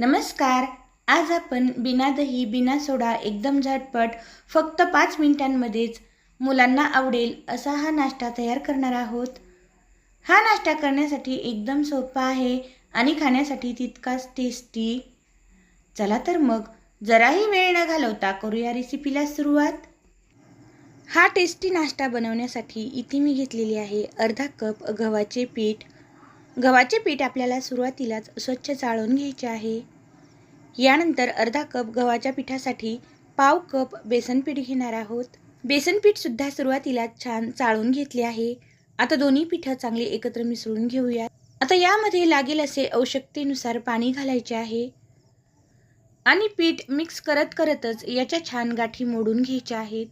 नमस्कार. आज आपण बिना दही बिना सोडा एकदम झटपट फक्त पाच मिनिटांमध्येच मुलांना आवडेल असा हा नाश्ता तयार करणार आहोत. हा नाश्ता करण्यासाठी एकदम सोपा आहे आणि खाण्यासाठी तितकाच टेस्टी चला तर मग जराही वेळ न घालवता करूया रेसिपीला सुरुवात. हा टेस्टी नाश्ता बनवण्यासाठी इथे मी घेतलेली आहे अर्धा कप गव्हाचे पीठ. गव्हाचे पीठ आपल्याला सुरुवातीलाच स्वच्छ चाळून घ्यायचे आहे. यानंतर अर्धा कप गव्हाच्या पिठासाठी पाव कप बेसनपीठ घेणार आहोत. बेसनपीठसुद्धा सुरुवातीला छान चाळून घेतले आहे. आता दोन्ही पिठं चांगली एकत्र मिसळून घेऊयात. आता यामध्ये लागेल असे आवश्यकतेनुसार पाणी घालायचे आहे. आणि पीठ मिक्स करत करतच याच्या छान गाठी मोडून घ्यायच्या आहेत.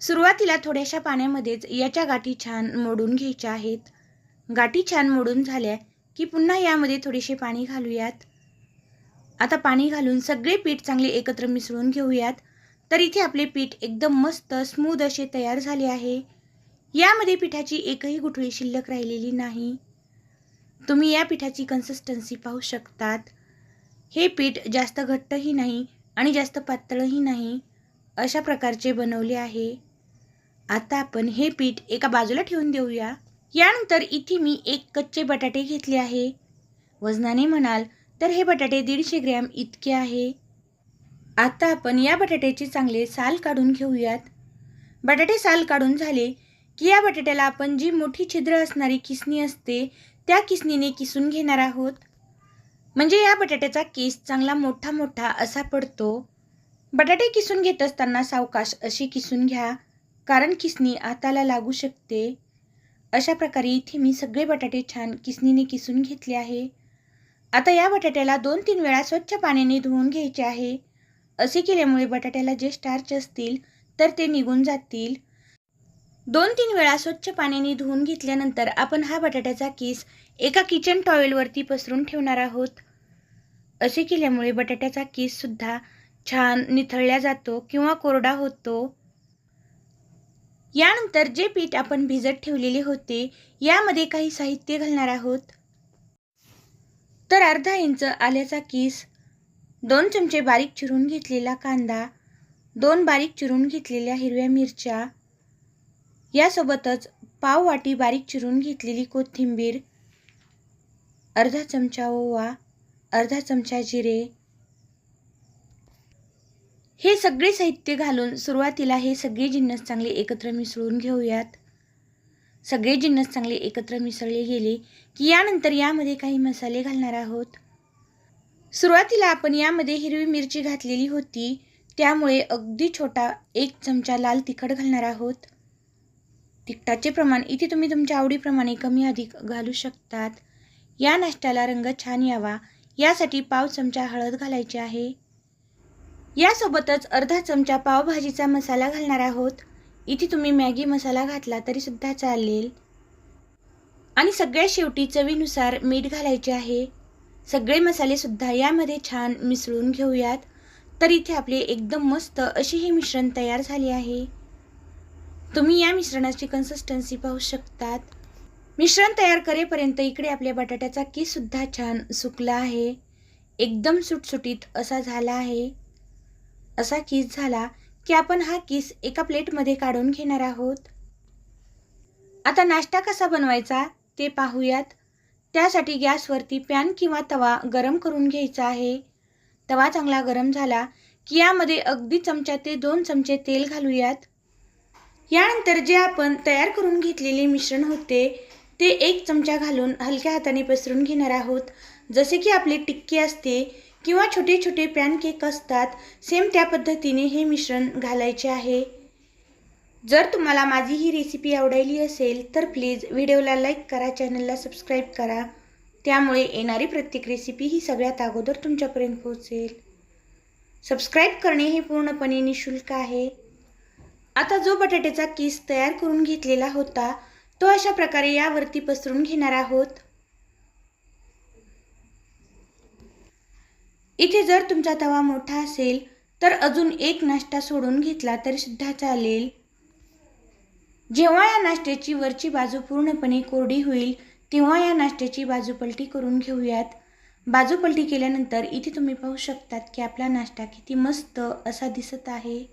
सुरुवातीला थोड्याशा पाण्यामध्येच याच्या गाठी छान मोडून घ्यायच्या आहेत. गाठी छान मोडून झाल्या की पुन्हा यामध्ये थोडेसे पाणी घालूयात. आता पाणी घालून सगळे पीठ चांगले एकत्र मिसळून घेऊयात. तर इथे आपले पीठ एकदम मस्त स्मूद असे तयार झाले आहे. यामध्ये पिठाची एकही गुठळी शिल्लक राहिलेली नाही. तुम्ही या पिठाची कन्सिस्टन्सी पाहू शकतात. हे पीठ जास्त घट्टही नाही आणि जास्त पातळही नाही अशा प्रकारचे बनवले आहे. आता आपण हे पीठ एका बाजूला ठेवून देऊया. यानंतर इथे मी एक कच्चे बटाटे घेतले आहे. वजनाने म्हणाल तर हे बटाटे दीडशे ग्रॅम इतके आहे. आता आपण या बटाट्याचे चांगले साल काढून घेऊयात. बटाटे साल काढून झाले की या बटाट्याला आपण जी मोठी छिद्र असणारी किसणी असते त्या किसणीने किसून घेणार आहोत. म्हणजे या बटाट्याचा केस चांगला मोठा मोठा असा पडतो. बटाटे किसून घेत असताना सावकाश अशी किसून घ्या कारण किसणी हाताला लागू शकते. अशा प्रकारे इथे मी सगळे बटाटे छान किसणीने किसून घेतले आहे. आता या बटाट्याला दोन तीन वेळा स्वच्छ पाण्याने धुवून घ्यायचे आहे. असे केल्यामुळे बटाट्याला जे स्टार्च असतील तर ते निघून जातील. दोन तीन वेळा स्वच्छ पाण्याने धुवून घेतल्यानंतर आपण हा बटाट्याचा केस एका किचन टॉवेलवरती पसरून ठेवणार आहोत. असे केल्यामुळे बटाट्याचा केससुद्धा छान निथळल्या जातो किंवा कोरडा होतो. यानंतर जे पीठ आपण भिजत ठेवलेले होते यामध्ये काही साहित्य घालणार आहोत. तर अर्धा इंच आल्याचा किस. दोन चमचे बारीक चिरून घेतलेला कांदा. दोन बारीक चिरून घेतलेल्या हिरव्या मिरच्या. यासोबतच पाव वाटी बारीक चिरून घेतलेली कोथिंबीर. अर्धा चमचा ओवा. अर्धा चमचा जिरे. हे सगळे साहित्य घालून सुरुवातीला हे सगळे जिन्नस चांगले एकत्र मिसळून घेऊयात. सगळे जिन्नस चांगले एकत्र मिसळले गेले की यानंतर यामध्ये काही मसाले घालणार आहोत. सुरुवातीला आपण यामध्ये हिरवी मिरची घातलेली होती. त्यामुळे अगदी छोटा एक चमचा लाल तिखट घालणार आहोत. तिखटाचे प्रमाण इथे तुम्ही तुमच्या आवडीप्रमाणे कमी अधिक घालू शकतात. या नाश्त्याला रंग छान यावा. यासाठी पाव चमचा हळद घालायची आहे. यासोबतच अर्धा चमचा पावभाजीचा मसाला घालणार आहोत. इथे तुम्ही मॅगी मसाला घातला तरीसुद्धा चालेल. आणि सगळ्यात शेवटी चवीनुसार मीठ घालायचे आहे. सगळे मसालेसुद्धा यामध्ये छान मिसळून घेऊयात. तर इथे आपले एकदम मस्त अशी हे मिश्रण तयार झाले आहे. तुम्ही या मिश्रणाची कन्सिस्टन्सी पाहू शकतात. मिश्रण तयार करेपर्यंत इकडे आपल्या बटाट्याचा केससुद्धा छान सुकला आहे. एकदम सुटसुटीत असा झाला आहे. असा कीस झाला की आपण हा किस एका प्लेटमध्ये काढून घेणार आहोत? आता नाश्ता कसा बनवायचा ते पाहूयात. त्यासाठी गॅसवरती पॅन किंवा तवा गरम करून घ्यायचा आहे. तवा चांगला गरम झाला की यामध्ये अगदी चमचा ते दोन चमचे तेल घालूयात. यानंतर जे आपण तयार करून घेतलेले मिश्रण होते ते एक चमचा घालून हलक्या हाताने पसरून घेणार आहोत. जसे की आपली टिक्की असते किंवा छोटे छोटे पॅनकेक असतात सेम त्या पद्धतीने हे मिश्रण घालायचे आहे. जर तुम्हाला माझी ही रेसिपी आवडायली असेल तर प्लीज व्हिडिओला लाईक करा चॅनलला सबस्क्राईब करा. त्यामुळे येणारी प्रत्येक रेसिपी ही सगळ्यात अगोदर तुमच्यापर्यंत पोहोचेल. सबस्क्राईब करणे हे पूर्णपणे निशुल्क आहे. आता जो बटाट्याचा किस तयार करून घेतलेला होता तो अशा प्रकारे यावरती पसरून घेणार आहोत. इथे जर तुमचा तवा मोठा असेल तर अजून एक नाश्ता सोडून घेतला तरी सुद्धा चालेल. जेव्हा या नाश्त्याची वरची बाजू पूर्णपणे कोरडी होईल तेव्हा या नाश्त्याची बाजूपलटी करून घेऊयात. बाजूपलटी केल्यानंतर इथे तुम्ही पाहू शकतात की आपला नाश्ता किती मस्त असा दिसत आहे.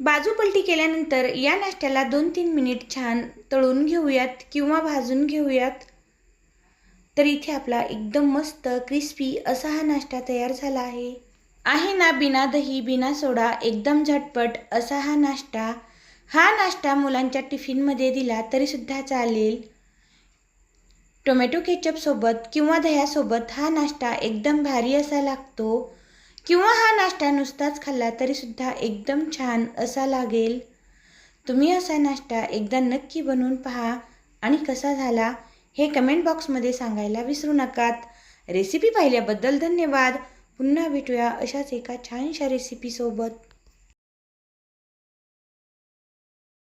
बाजूपलटी केल्यानंतर या नाश्त्याला दोन तीन मिनिट छान तळून घेऊयात किंवा भाजून घेऊयात. तर इथे आपला एकदम मस्त क्रिस्पी असा हा नाश्ता तयार झाला आहे. आहे ना बिना दही बिना सोडा एकदम झटपट असा हा नाश्ता. हा नाश्ता मुलांच्या टिफिनमध्ये दिला तरीसुद्धा चालेल. टोमॅटो केचपसोबत किंवा दह्यासोबत हा नाश्ता एकदम भारी असा लागतो. किंवा हा नाश्ता नुसताच खाल्ला तरीसुद्धा एकदम छान असा लागेल. तुम्ही असा नाश्ता एकदा नक्की बनवून पहा आणि कसा झाला हे कमेंट बॉक्समध्ये सांगायला विसरू नकात. रेसिपी पाहिल्याबद्दल धन्यवाद. पुन्हा भेटूया अशाच एका छानशा रेसिपीसोबत